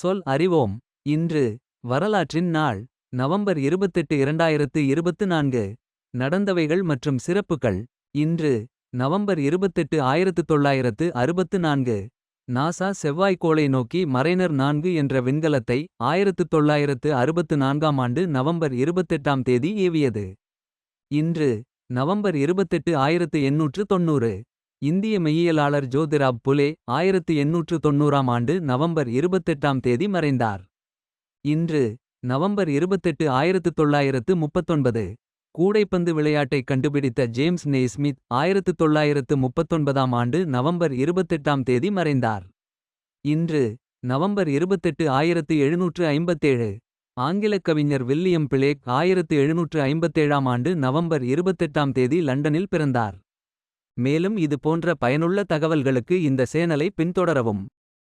சொல் அறிவோம். இன்று வரலாற்றின் நாள் நவம்பர் 28 இரண்டாயிரத்து இருபத்து நான்கு. நடந்தவைகள் மற்றும் சிறப்புகள் இன்று நவம்பர் 28 ஆயிரத்து தொள்ளாயிரத்து அறுபத்து நான்கு. நாசா செவ்வாய்க்கோளை நோக்கி மறைனர் நான்கு என்ற விண்கலத்தை ஆயிரத்து தொள்ளாயிரத்து அறுபத்து நான்காம் ஆண்டு நவம்பர் 28ஆம் தேதி ஏவியது. இன்று நவம்பர் 28 ஆயிரத்து எண்ணூற்று தொன்னூறு இந்திய மெய்யியலாளர் ஜோதிராப் புலே ஆயிரத்து எண்ணூற்று தொன்னூறாம் ஆண்டு நவம்பர் 28ஆம் தேதி மறைந்தார். இன்று நவம்பர் 28 ஆயிரத்து தொள்ளாயிரத்து முப்பத்தொன்பது கூடைப்பந்து விளையாட்டைக் கண்டுபிடித்த ஜேம்ஸ் நெய்ஸ்மித் ஆயிரத்து தொள்ளாயிரத்து முப்பத்தொன்பதாம் ஆண்டு நவம்பர் 28ஆம் தேதி மறைந்தார். இன்று நவம்பர் 28 ஆயிரத்து எழுநூற்று ஐம்பத்தேழு ஆங்கிலக் கவிஞர் வில்லியம் பிளேக் ஆயிரத்து எழுநூற்று ஐம்பத்தேழாம் ஆண்டு நவம்பர் 28ஆம் தேதி லண்டனில் பிறந்தார். மேலும் இது போன்ற பயனுள்ள தகவல்களுக்கு இந்த சேனலை பின்தொடரவும்.